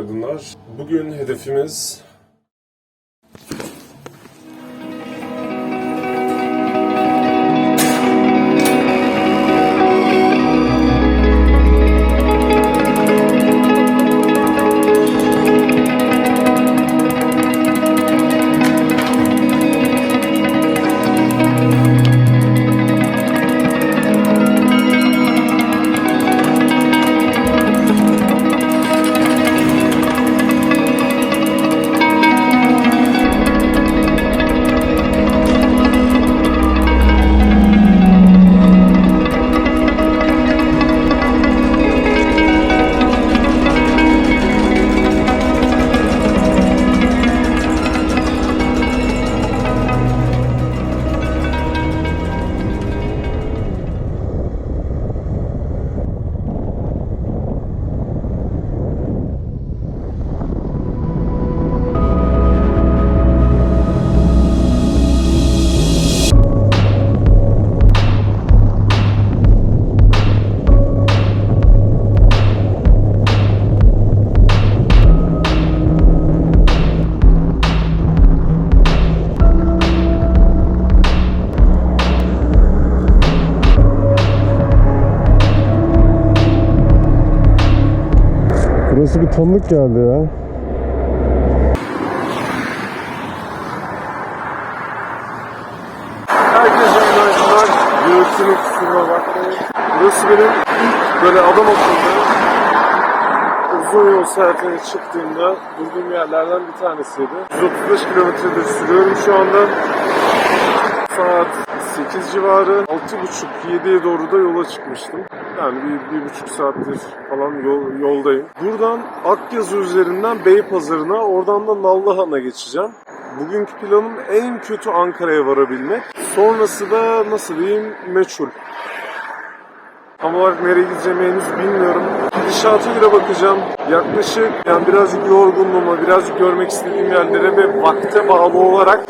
Günaydınlar. Bugün hedefimiz Bir tonluk geldi ya. Herkese günaydınlar. Gürültünün kusuruna bakmayın. Burası benim ilk böyle adam akıllı uzun yol seyahatine çıktığımda durduğum yerlerden bir tanesiydi. 135 kilometredir sürüyorum şu anda. Saat 8 civarı. 6.30-7'ye doğru da yola çıkmıştım. Yani bir, bir buçuk saattir falan yol, yoldayım. Buradan Akyazı üzerinden Beypazarı'na, oradan da Nallıhan'a geçeceğim. Bugünkü planım en kötü Ankara'ya varabilmek. Sonrası da nasıl diyeyim meçhul. Tam olarak nereye gideceğimi henüz bilmiyorum. Gidişata göre bakacağım. Yaklaşık yani birazcık yorgunluğuma, birazcık görmek istediğim yerlere ve vakte bağlı olarak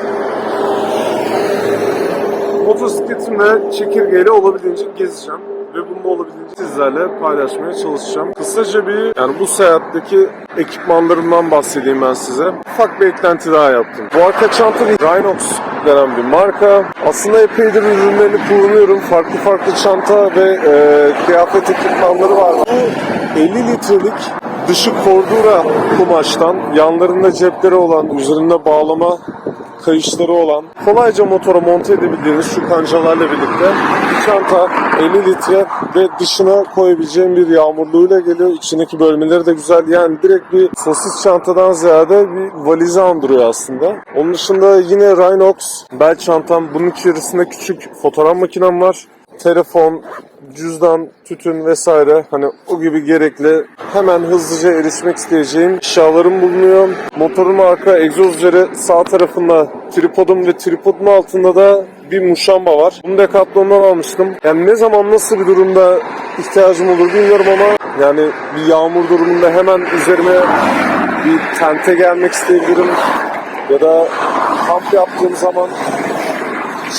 motosikletimle, çekirgeyle olabildiğince gezeceğim. Ve bunu olabildiğince sizlerle paylaşmaya çalışacağım. Kısaca bir yani bu seyahatteki ekipmanlarımdan bahsedeyim ben size. Ufak bir eklenti daha yaptım. Bu arka çanta Rhinox denen bir marka. Aslında epeydir ürünlerini kullanıyorum. Farklı farklı çanta ve e, kıyafet ekipmanları var. Bu 50 litrelik dışı kordura kumaştan, yanlarında cepleri olan, üzerinde bağlama kayışları olan, kolayca motora monte edebildiğiniz şu kancalarla birlikte bir çanta 50 litre ve dışına koyabileceğim bir yağmurluğuyla geliyor. İçindeki bölmeleri de güzel. Yani direkt bir sosis çantadan ziyade bir valize andırıyor aslında. Onun dışında yine Rhinox bel çantam. Bunun içerisinde küçük fotoğraf makinem var telefon, cüzdan, tütün vesaire hani o gibi gerekli hemen hızlıca erişmek isteyeceğim eşyalarım bulunuyor. Motorun arka egzoz üzeri sağ tarafında tripodum ve tripodun altında da bir muşamba var. Bunu Decathlon'dan almıştım. Yani ne zaman nasıl bir durumda ihtiyacım olur bilmiyorum ama yani bir yağmur durumunda hemen üzerime bir tente gelmek isteyebilirim. Ya da kamp yaptığım zaman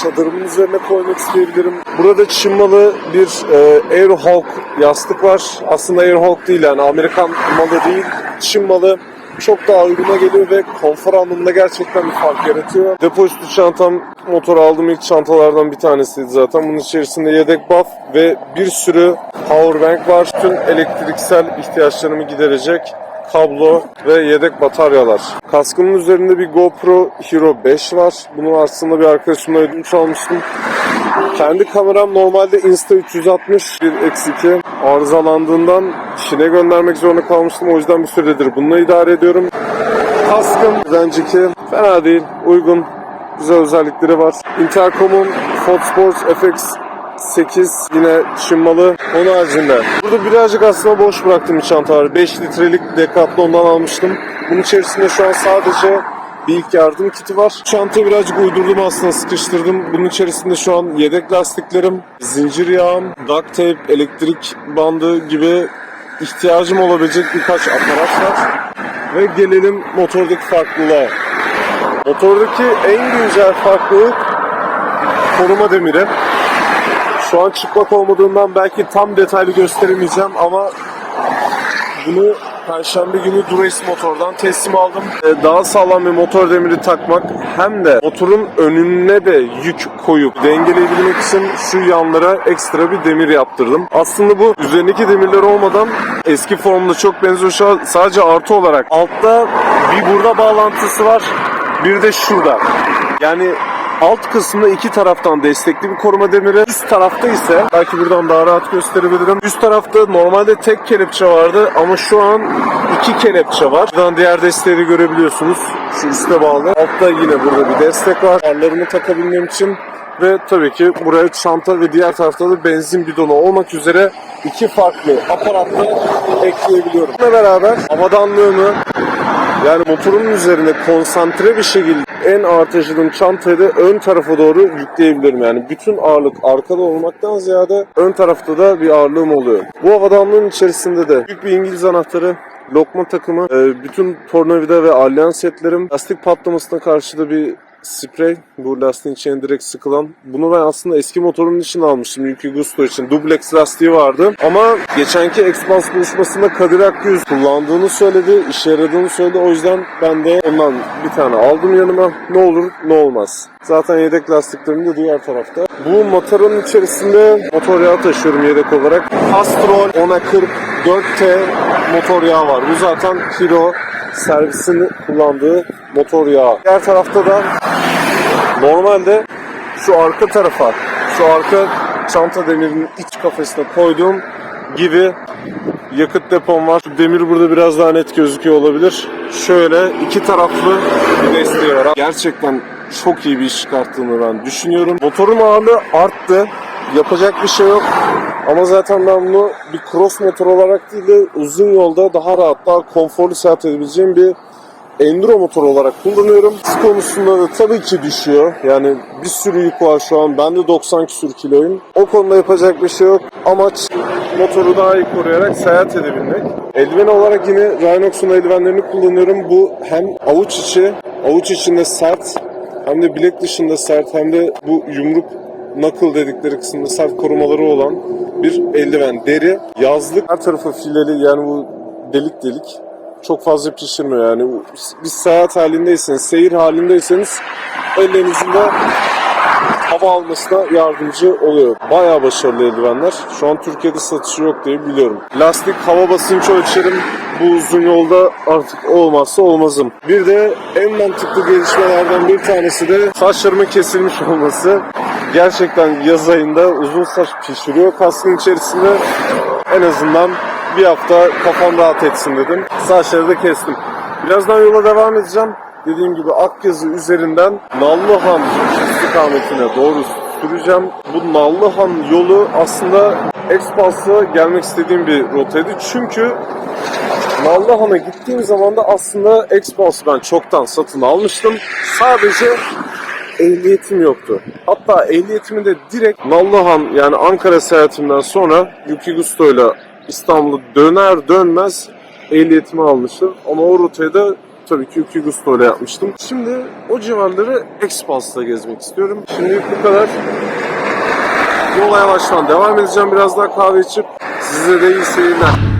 çadırımın üzerine koymak isteyebilirim. Burada Çin malı bir e, Airhawk yastık var. Aslında Airhawk değil yani Amerikan malı değil. Çin malı çok daha uyguna geliyor ve konfor anlamında gerçekten bir fark yaratıyor. Depo üstü çantam motora aldığım ilk çantalardan bir tanesiydi zaten. Bunun içerisinde yedek buff ve bir sürü power bank var. Tüm elektriksel ihtiyaçlarımı giderecek kablo ve yedek bataryalar. Kaskımın üzerinde bir GoPro Hero 5 var. Bunu aslında bir arkadaşımla ödünç almıştım. Kendi kameram normalde Insta360 bir X2 arızalandığından Çin'e göndermek zorunda kalmıştım. O yüzden bir süredir bununla idare ediyorum. Kaskım Zenci fena değil, uygun, güzel özellikleri var. Intercom'un Ford Sports FX 8 yine Çin malı. Onun haricinde. Burada birazcık aslında boş bıraktım bir çanta var. 5 litrelik Decathlon'dan almıştım. Bunun içerisinde şu an sadece bir ilk yardım kiti var. Çantayı birazcık uydurdum aslında sıkıştırdım. Bunun içerisinde şu an yedek lastiklerim, zincir yağım, duct tape, elektrik bandı gibi ihtiyacım olabilecek birkaç aparat var. Ve gelelim motordaki farklılığa. Motordaki en güncel farklılık koruma demiri. Şu an çıplak olmadığından belki tam detaylı gösteremeyeceğim ama bunu Perşembe günü Durace Motor'dan teslim aldım. Ee, Daha sağlam bir motor demiri takmak hem de motorun önüne de yük koyup dengeleyebilmek için şu yanlara ekstra bir demir yaptırdım. Aslında bu üzerindeki demirler olmadan eski formda çok benziyor. Şu an sadece artı olarak. Altta bir burada bağlantısı var. Bir de şurada. Yani alt kısmında iki taraftan destekli bir koruma demiri. Üst tarafta ise belki buradan daha rahat gösterebilirim. Üst tarafta normalde tek kelepçe vardı ama şu an iki kelepçe var. Buradan diğer desteği de görebiliyorsunuz. Şu üste bağlı. Altta yine burada bir destek var. Farlarımı takabilmem için ve tabii ki buraya çanta ve diğer tarafta da benzin bidonu olmak üzere iki farklı aparatla ekleyebiliyorum. Bununla beraber havadanlığımı yani motorun üzerine konsantre bir şekilde en ağır taşıdığım çantayı da ön tarafa doğru yükleyebilirim. Yani bütün ağırlık arkada olmaktan ziyade ön tarafta da bir ağırlığım oluyor. Bu havadanlığın içerisinde de büyük bir İngiliz anahtarı, lokma takımı, e, bütün tornavida ve alyans setlerim, lastik patlamasına karşı da bir sprey. Bu lastiğin içine direkt sıkılan. Bunu ben aslında eski motorumun için almıştım. Yuki Gusto için. Dublex lastiği vardı. Ama geçenki Expans buluşmasında Kadir Akgüz kullandığını söyledi. işe yaradığını söyledi. O yüzden ben de ondan bir tane aldım yanıma. Ne olur ne olmaz. Zaten yedek lastiklerim de diğer tarafta. Bu motorun içerisinde motor yağı taşıyorum yedek olarak. Castrol 10'a 40 4T motor yağı var. Bu zaten Hero servisini kullandığı motor yağı. Diğer tarafta da normalde şu arka tarafa, şu arka çanta demirinin iç kafesine koyduğum gibi yakıt depom var. Demir burada biraz daha net gözüküyor olabilir. Şöyle iki taraflı bir desteği var. Gerçekten çok iyi bir iş çıkarttığımı ben düşünüyorum. Motorun ağırlığı arttı. Yapacak bir şey yok. Ama zaten ben bunu bir cross motor olarak değil de uzun yolda daha rahat, daha konforlu seyahat edebileceğim bir enduro motor olarak kullanıyorum. Hız konusunda da tabii ki düşüyor. Yani bir sürü yük var şu an. Ben de 90 küsür kiloyum. O konuda yapacak bir şey yok. Amaç motoru daha iyi koruyarak seyahat edebilmek. Eldiven olarak yine Rhinox'un eldivenlerini kullanıyorum. Bu hem avuç içi, avuç içinde sert hem de bilek dışında sert hem de bu yumruk knuckle dedikleri kısımda sert korumaları olan bir eldiven. Deri, yazlık, her tarafı fileli yani bu delik delik çok fazla pişirmiyor yani. Bir seyahat halindeyseniz, seyir halindeyseniz ellerinizin de hava almasına yardımcı oluyor. Bayağı başarılı eldivenler. Şu an Türkiye'de satışı yok diye biliyorum. Lastik hava basıncı ölçerim. Bu uzun yolda artık olmazsa olmazım. Bir de en mantıklı gelişmelerden bir tanesi de saçlarımın kesilmiş olması. Gerçekten yaz ayında uzun saç pişiriyor kaskın içerisinde. En azından bir hafta kafam rahat etsin dedim. Saçları da kestim. Birazdan yola devam edeceğim. Dediğim gibi Akyazı üzerinden Nallıhan istikametine doğru süreceğim. Bu Nallıhan yolu aslında Expulse'a gelmek istediğim bir rotaydı. Çünkü Nallıhan'a gittiğim zaman da aslında Expulse'u ben çoktan satın almıştım. Sadece ehliyetim yoktu. Hatta ehliyetimi de direkt Nallıhan yani Ankara seyahatimden sonra Yuki Gusto ile İstanbul'a döner dönmez ehliyetimi almıştım. Ama o rotayı da tabii ki Yuki Gusto ile yapmıştım. Şimdi o civarları Expulse'da gezmek istiyorum. Şimdi bu kadar. Yola yavaştan devam edeceğim. Biraz daha kahve içip size de iyi seyirler.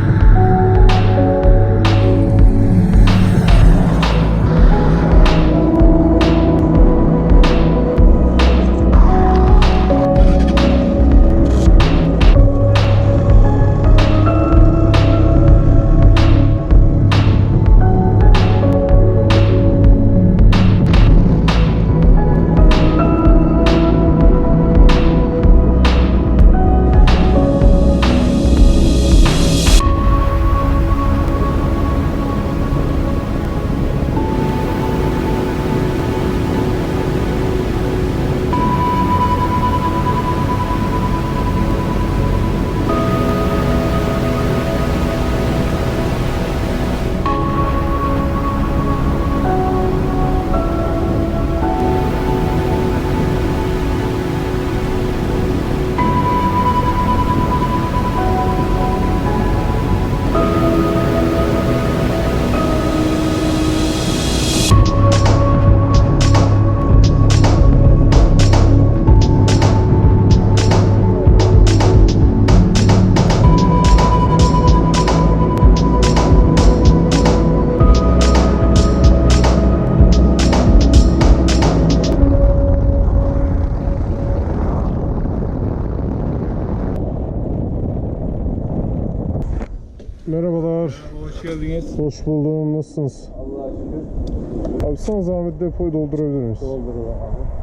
Geldiniz. Hoş buldum. Nasılsınız? Allah'a şükür. Abi sana zahmet depoyu doldurabilir miyiz? Doldur abi.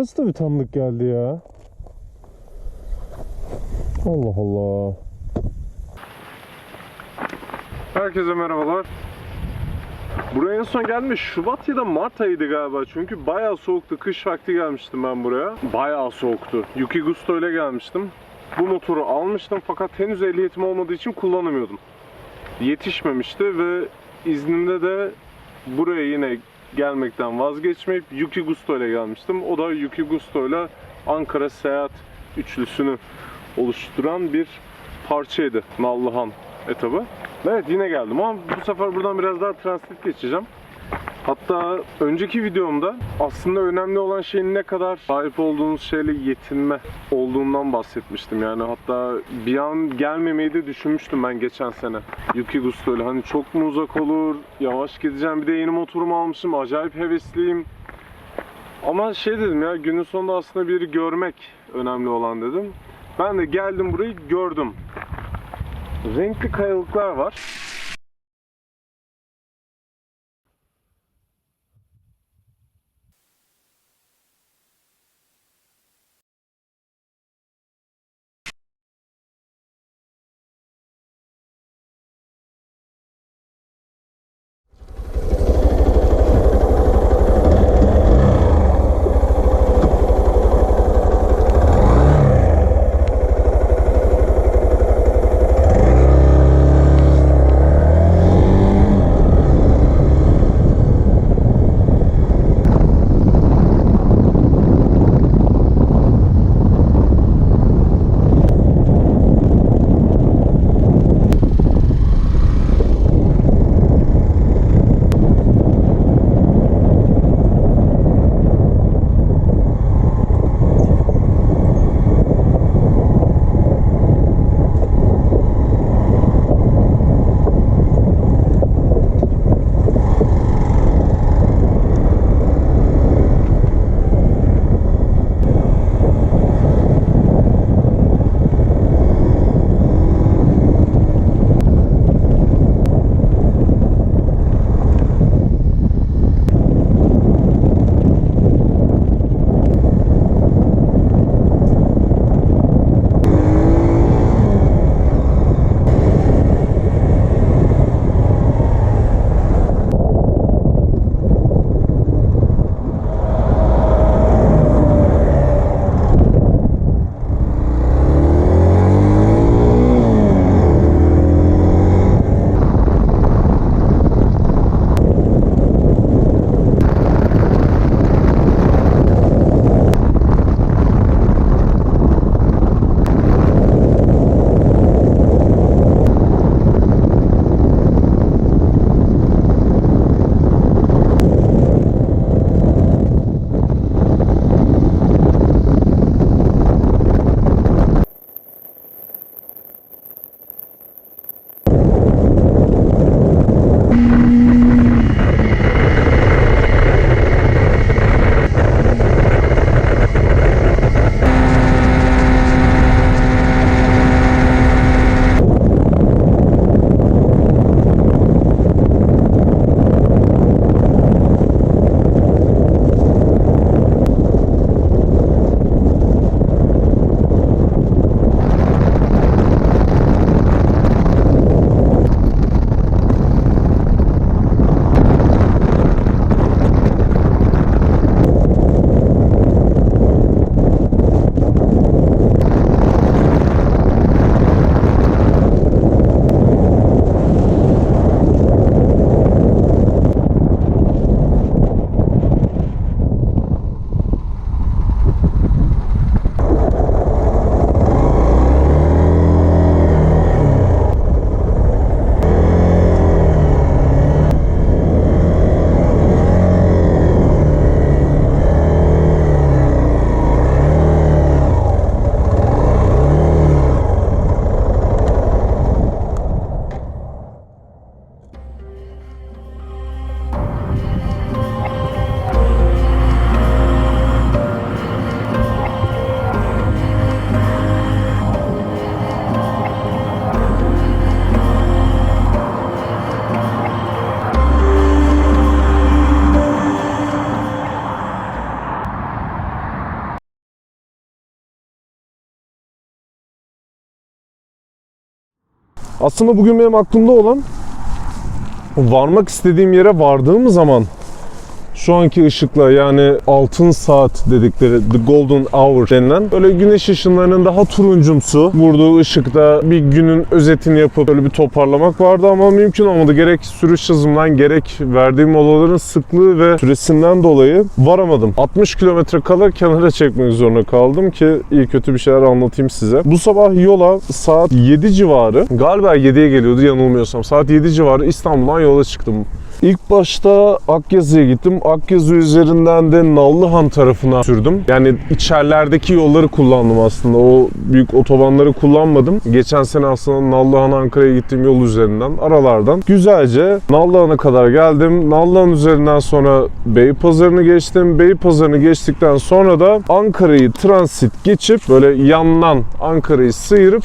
Burası da bir tanıdık geldi ya. Allah Allah. Herkese merhabalar. Buraya en son gelmiş Şubat ya da Mart ayıydı galiba. Çünkü bayağı soğuktu. Kış vakti gelmiştim ben buraya. Bayağı soğuktu. Yuki Gusto ile gelmiştim. Bu motoru almıştım fakat henüz ehliyetim olmadığı için kullanamıyordum. Yetişmemişti ve iznimde de buraya yine gelmekten vazgeçmeyip Yuki Gusto ile gelmiştim. O da Yuki Gusto ile Ankara Seyahat üçlüsünü oluşturan bir parçaydı. Nallıhan etabı. Evet yine geldim ama bu sefer buradan biraz daha transit geçeceğim. Hatta önceki videomda aslında önemli olan şeyin ne kadar sahip olduğunuz şeyle yetinme olduğundan bahsetmiştim. Yani hatta bir an gelmemeyi de düşünmüştüm ben geçen sene. Yuki Gusto ile hani çok mu uzak olur, yavaş gideceğim bir de yeni motorumu almışım, acayip hevesliyim. Ama şey dedim ya günün sonunda aslında bir yeri görmek önemli olan dedim. Ben de geldim burayı gördüm. Renkli kayalıklar var. Aslında bugün benim aklımda olan varmak istediğim yere vardığım zaman şu anki ışıkla yani altın saat dedikleri the golden hour denilen böyle güneş ışınlarının daha turuncumsu vurduğu ışıkta bir günün özetini yapıp böyle bir toparlamak vardı ama mümkün olmadı. Gerek sürüş hızımdan gerek verdiğim molaların sıklığı ve süresinden dolayı varamadım. 60 kilometre kala kenara çekmek zorunda kaldım ki iyi kötü bir şeyler anlatayım size. Bu sabah yola saat 7 civarı galiba 7'ye geliyordu yanılmıyorsam saat 7 civarı İstanbul'dan yola çıktım. İlk başta Akyazı'ya gittim. Akyazı üzerinden de Nallıhan tarafına sürdüm. Yani içerilerdeki yolları kullandım aslında. O büyük otobanları kullanmadım. Geçen sene aslında Nallıhan Ankara'ya gittiğim yol üzerinden, aralardan güzelce Nallıhan'a kadar geldim. Nallıhan üzerinden sonra Beypazarı'nı geçtim. Beypazarı'nı geçtikten sonra da Ankara'yı transit geçip böyle yandan Ankara'yı sıyırıp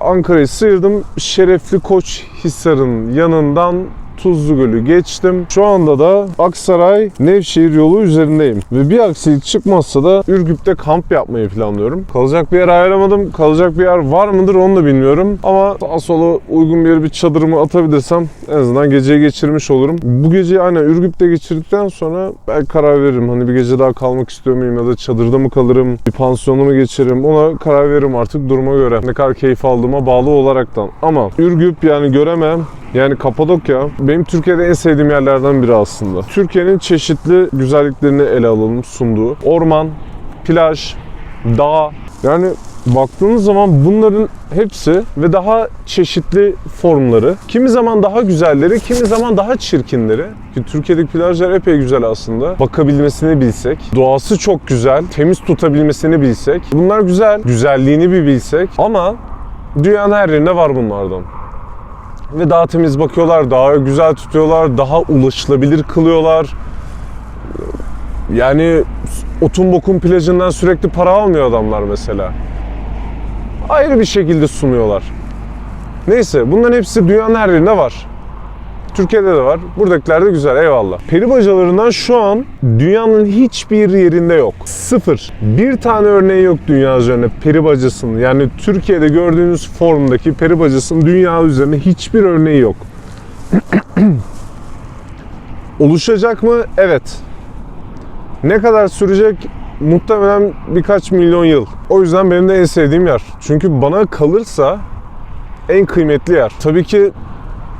Ankara'yı sıyırdım. Şerefli Koç Hisar'ın yanından Tuzlu Gölü geçtim. Şu anda da Aksaray Nevşehir yolu üzerindeyim. Ve bir aksilik çıkmazsa da Ürgüp'te kamp yapmayı planlıyorum. Kalacak bir yer ayarlamadım. Kalacak bir yer var mıdır onu da bilmiyorum. Ama sağa sola uygun bir yere bir çadırımı atabilirsem en azından geceyi geçirmiş olurum. Bu geceyi aynen Ürgüp'te geçirdikten sonra belki karar veririm. Hani bir gece daha kalmak istiyor muyum ya da çadırda mı kalırım, bir pansiyonu mu geçiririm ona karar veririm artık duruma göre. Ne kadar keyif aldığıma bağlı olaraktan. Ama Ürgüp yani göremem yani Kapadokya benim Türkiye'de en sevdiğim yerlerden biri aslında. Türkiye'nin çeşitli güzelliklerini ele alalım sunduğu. Orman, plaj, dağ. Yani baktığınız zaman bunların hepsi ve daha çeşitli formları. Kimi zaman daha güzelleri, kimi zaman daha çirkinleri. Ki Türkiye'deki plajlar epey güzel aslında. Bakabilmesini bilsek. Doğası çok güzel. Temiz tutabilmesini bilsek. Bunlar güzel. Güzelliğini bir bilsek. Ama dünyanın her yerinde var bunlardan ve daha temiz bakıyorlar, daha güzel tutuyorlar, daha ulaşılabilir kılıyorlar. Yani Otun Bokun plajından sürekli para almıyor adamlar mesela. Ayrı bir şekilde sunuyorlar. Neyse bunların hepsi dünyanın her yerinde var. Türkiye'de de var. Buradakiler de güzel eyvallah. Peri bacalarından şu an dünyanın hiçbir yerinde yok. Sıfır. Bir tane örneği yok dünya üzerinde peri bacasının. Yani Türkiye'de gördüğünüz formdaki peri bacasının dünya üzerinde hiçbir örneği yok. Oluşacak mı? Evet. Ne kadar sürecek? Muhtemelen birkaç milyon yıl. O yüzden benim de en sevdiğim yer. Çünkü bana kalırsa en kıymetli yer. Tabii ki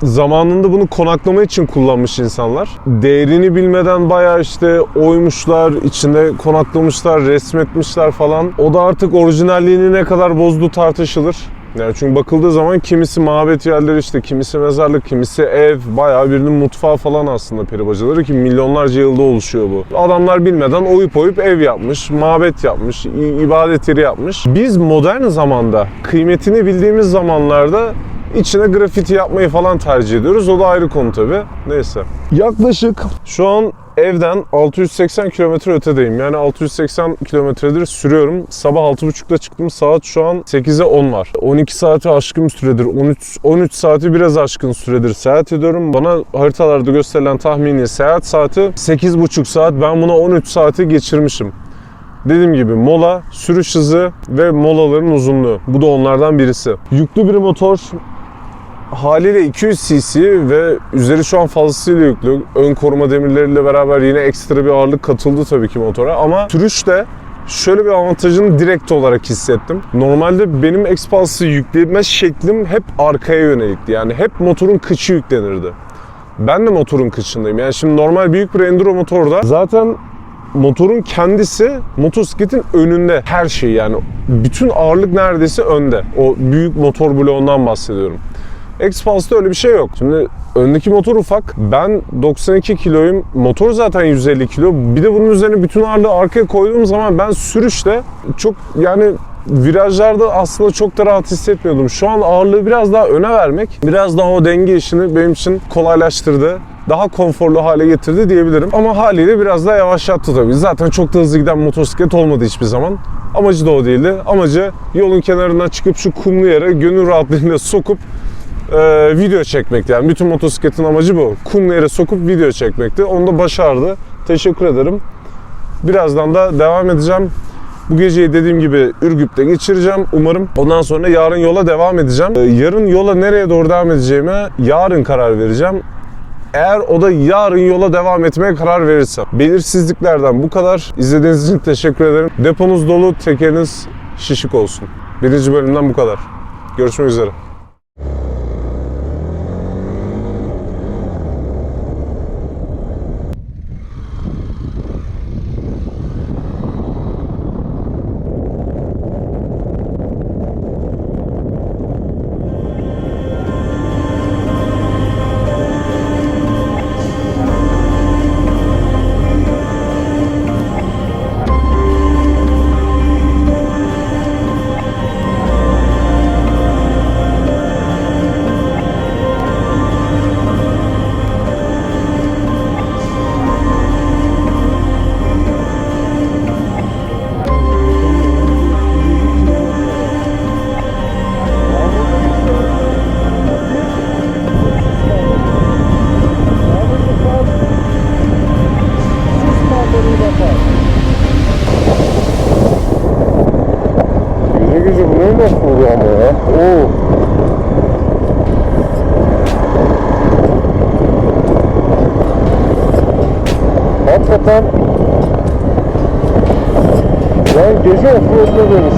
zamanında bunu konaklama için kullanmış insanlar. Değerini bilmeden bayağı işte oymuşlar, içinde konaklamışlar, resmetmişler falan. O da artık orijinalliğini ne kadar bozdu tartışılır. Yani çünkü bakıldığı zaman kimisi mabet yerleri işte, kimisi mezarlık, kimisi ev, bayağı birinin mutfağı falan aslında peri bacaları ki milyonlarca yılda oluşuyor bu. Adamlar bilmeden oyup oyup ev yapmış, mabet yapmış, ibadet yeri yapmış. Biz modern zamanda, kıymetini bildiğimiz zamanlarda içine grafiti yapmayı falan tercih ediyoruz. O da ayrı konu tabi. Neyse. Yaklaşık şu an evden 680 kilometre ötedeyim. Yani 680 kilometredir sürüyorum. Sabah 6.30'da çıktım. Saat şu an 8'e 10 var. 12 saati aşkın süredir. 13 13 saati biraz aşkın süredir seyahat ediyorum. Bana haritalarda gösterilen tahmini seyahat saati 8.5 saat. Ben buna 13 saati geçirmişim. Dediğim gibi mola, sürüş hızı ve molaların uzunluğu. Bu da onlardan birisi. Yüklü bir motor haliyle 200 cc ve üzeri şu an fazlasıyla yüklü. Ön koruma demirleriyle beraber yine ekstra bir ağırlık katıldı tabii ki motora ama sürüşte şöyle bir avantajını direkt olarak hissettim. Normalde benim X-Pulse'ı yükleme şeklim hep arkaya yönelikti. Yani hep motorun kıçı yüklenirdi. Ben de motorun kıçındayım. Yani şimdi normal büyük bir enduro motorda zaten motorun kendisi motosikletin önünde her şey yani bütün ağırlık neredeyse önde. O büyük motor bloğundan bahsediyorum. X-Pulse'da öyle bir şey yok. Şimdi öndeki motor ufak. Ben 92 kiloyum. Motor zaten 150 kilo. Bir de bunun üzerine bütün ağırlığı arkaya koyduğum zaman ben sürüşte çok yani virajlarda aslında çok da rahat hissetmiyordum. Şu an ağırlığı biraz daha öne vermek, biraz daha o denge işini benim için kolaylaştırdı. Daha konforlu hale getirdi diyebilirim. Ama haliyle biraz daha yavaşlattı tabii. Zaten çok da hızlı giden motosiklet olmadı hiçbir zaman. Amacı da o değildi. Amacı yolun kenarından çıkıp şu kumlu yere gönül rahatlığıyla sokup e, video çekmekti. Yani bütün motosikletin amacı bu. Kumlu yere sokup video çekmekti. Onu da başardı. Teşekkür ederim. Birazdan da devam edeceğim. Bu geceyi dediğim gibi Ürgüp'te geçireceğim umarım. Ondan sonra yarın yola devam edeceğim. Ee, Yarın yola nereye doğru devam edeceğime yarın karar vereceğim. Eğer o da yarın yola devam etmeye karar verirsem. Belirsizliklerden bu kadar. İzlediğiniz için teşekkür ederim. Deponuz dolu, tekeriniz şişik olsun. Birinci bölümden bu kadar. Görüşmek üzere. Gece off-road yolu